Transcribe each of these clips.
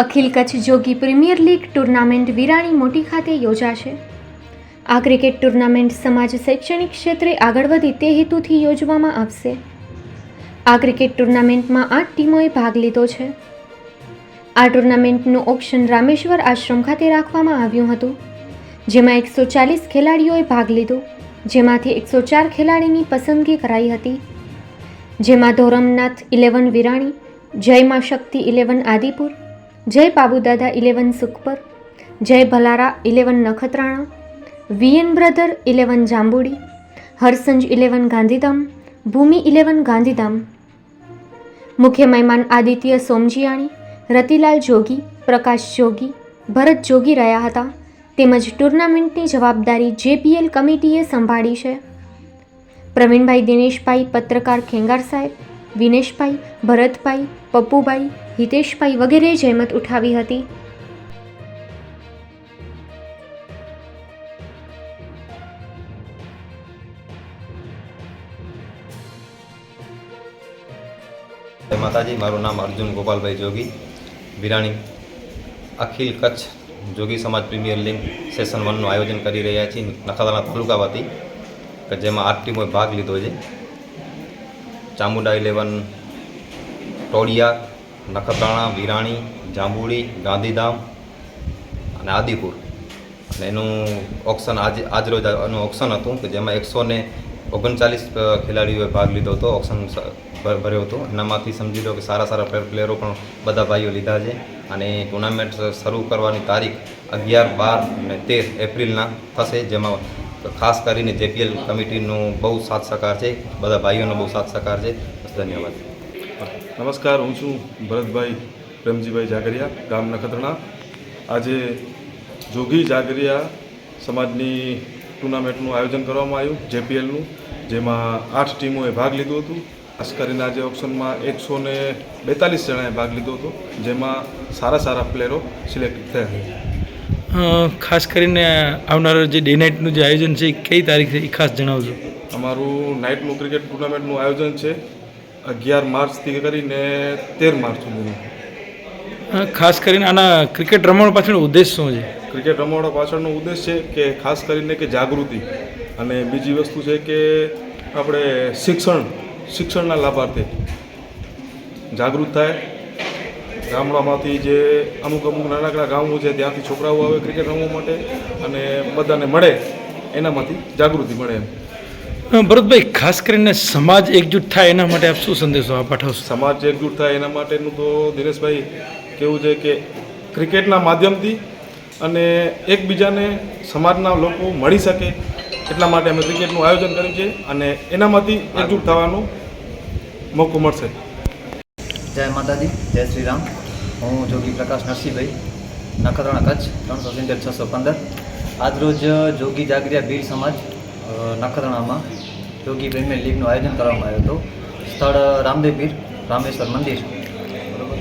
અખિલ Kutch Jogi premier league tournament Virani Moti ખાતે યોજાશે. આ ક્રિકેટ ટુર્નામેન્ટ સમાજ શૈક્ષણિક ક્ષેત્રે આગળ વધી તે હેતુથી યોજવામાં આવશે. આ ક્રિકેટ ટુર્નામેન્ટમાં આઠ ટીમોએ ભાગ લીધો છે. આ ટુર્નામેન્ટનું ઓક્શન રામેશ્વર આશ્રમ ખાતે રાખવામાં આવ્યું હતું, જેમાં એકસો ચાલીસ ખેલાડીઓએ ભાગ લીધો, જેમાંથી એકસો ચાર ખેલાડીની પસંદગી કરાઈ હતી. જેમાં Dhoramnath eleven Virani, જયમાં Shakti eleven Adipur Jay Babudada eleven Sukhpar, Jay Bhalara eleven Nakhatrana, VN brother eleven Jambudi, Harsanj eleven Gandhidham, Bhumi eleven Gandhidham. મુખ્ય મહેમાન આદિત્ય સોમજીયાણી, રતિલાલ જોગી, પ્રકાશ જોગી, ભરત જોગી રહ્યા હતા. તેમજ ટુર્નામેન્ટની જવાબદારી જેપીએલ કમિટીએ સંભાળી છે. પ્રવીણભાઈ દિનેશભાઈ, પત્રકાર ખેંગાર સાહેબ, વિનેશભાઈ, ભરતભાઈ, પપ્પુભાઈ હિતેશભાઈ વગેરે જહેમત ઉઠાવી હતી. માતાજી, મારું નામ અર્જુન ગોપાલભાઈ જોગી વિરાણી અખિલ કચ્છ જોગી સમાજ પ્રીમિયર લીગ સેશન વનનું આયોજન કરી રહ્યા છીએ નખત્રાણા તાલુકા વતી, કે જેમાં આઠ ટીમોએ ભાગ લીધો છે. ચામુંડા ઇલેવન, ટોળિયા નખત્રાણા, વિરાણી, જાંબુડી, ગાંધીધામ અને આદિપુર. અને એનું ઓક્શન આજ, આજરોજ એનું ઓક્શન હતું કે જેમાં એકસો ને ઓગણચાલીસ ખેલાડીઓએ ભાગ લીધો હતો. ઓક્શન ભર્યો હતો. એનામાંથી સમજી લો કે સારા સારા પ્લેયર- પણ બધા ભાઈઓ લીધા છે. અને ટુર્નામેન્ટ શરૂ કરવાની તારીખ અગિયાર, બાર અને તેર એપ્રિલના થશે. જેમાં ખાસ કરીને જેપીએલ કમિટીનું બહુ સાથ સહકાર છે. બધા ભાઈઓનો બહુ સાથ સહકાર છે. ધન્યવાદ. નમસ્કાર. હું છું ભરતભાઈ પ્રેમજીભાઈ જાગરિયા ગામ નખત્રણા. આજે જોગી જાગરિયા સમાજની ટુર્નામેન્ટનું આયોજન કરવામાં આવ્યું જેપીએલનું જેમાં આઠ ટીમોએ ભાગ લીધો હતું. ખાસ કરીને આજે ઓપ્શનમાં એકસો ને બેતાલીસ જણાએ ભાગ લીધો હતો જેમાં સારા સારા પ્લેયરો સિલેક્ટ થયા છે. ખાસ કરીને આવનાર જે ડે નાઇટનું જે આયોજન છે એ કઈ તારીખે એ ખાસ જણાવજો. અમારું નાઇટનું ક્રિકેટ ટુર્નામેન્ટનું આયોજન છે. અગિયાર માર્ચથી કરીને તેર માર્ચ સુધીનું ખાસ કરીને આના ક્રિકેટ રમવાનો પાછળનો ઉદ્દેશ શું છે? ક્રિકેટ રમવાનો પાછળનો ઉદ્દેશ છે કે ખાસ કરીને કે જાગૃતિ. અને બીજી વસ્તુ છે કે આપણે શિક્ષણ શિક્ષણના લાભાર્થે જાગૃત થાય. ગામડામાંથી જે અમુક અમુક નાનકડા ગામો છે ત્યાંથી છોકરાઓ આવે ક્રિકેટ રમવા માટે અને બધાને મળે એનામાંથી જાગૃતિ મળે એમ. ભરતભાઈ ખાસ કરીને સમાજ એકજૂટ થાય એના માટે આપ શું સંદેશો આ પાઠવશો? સમાજ એકજૂટ થાય એના માટેનું તો દિનેશભાઈ કેવું છે કે ક્રિકેટના માધ્યમથી અને એકબીજાને સમાજના લોકો મળી શકે એટલા માટે અમે ક્રિકેટનું આયોજન કર્યું છે અને એનામાંથી એકજૂટ થવાનો મોકો મળશે. જય માતાજી જય શ્રી રામ હું જોગી પ્રકાશ નરસિંહભાઈ નખત્રાણા કચ્છ ત્રણસો સિત્તેર છસો પંદર. આજરોજ જોગી જાગરિયા ભીલ સમાજ નખત્રાણામાં યોગી પ્રીમિયર લીગનું આયોજન કરવામાં આવ્યું હતું. સ્થળ રામદેવ પીર રામેશ્વર મંદિર. બરાબર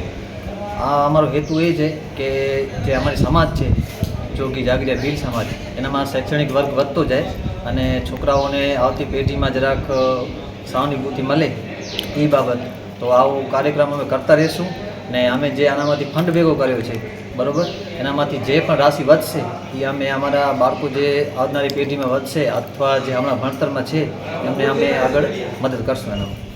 આ અમારો હેતુ એ છે કે જે અમારી સમાજ છે, જોગી જાગરિયા ભીલ સમાજ, એનામાં શૈક્ષણિક વર્ગ વધતો જાય અને છોકરાઓને આવતી પેઢીમાં જરાક સહાનુભૂતિ મળે એ બાબત. તો આવો કાર્યક્રમ અમે કરતા રહીશું. ને અમે જે આનામાંથી ફંડ ભેગો કર્યો છે, બરાબર? એનામાંથી જે પણ રાશિ વધશે, એ અમે અમારા બાળકો જે આવનારી પેઢીમાં વધશે અથવા જે હમણાં ભણતરમાં છે, એમને અમે આગળ મદદ કરશું એનામાં.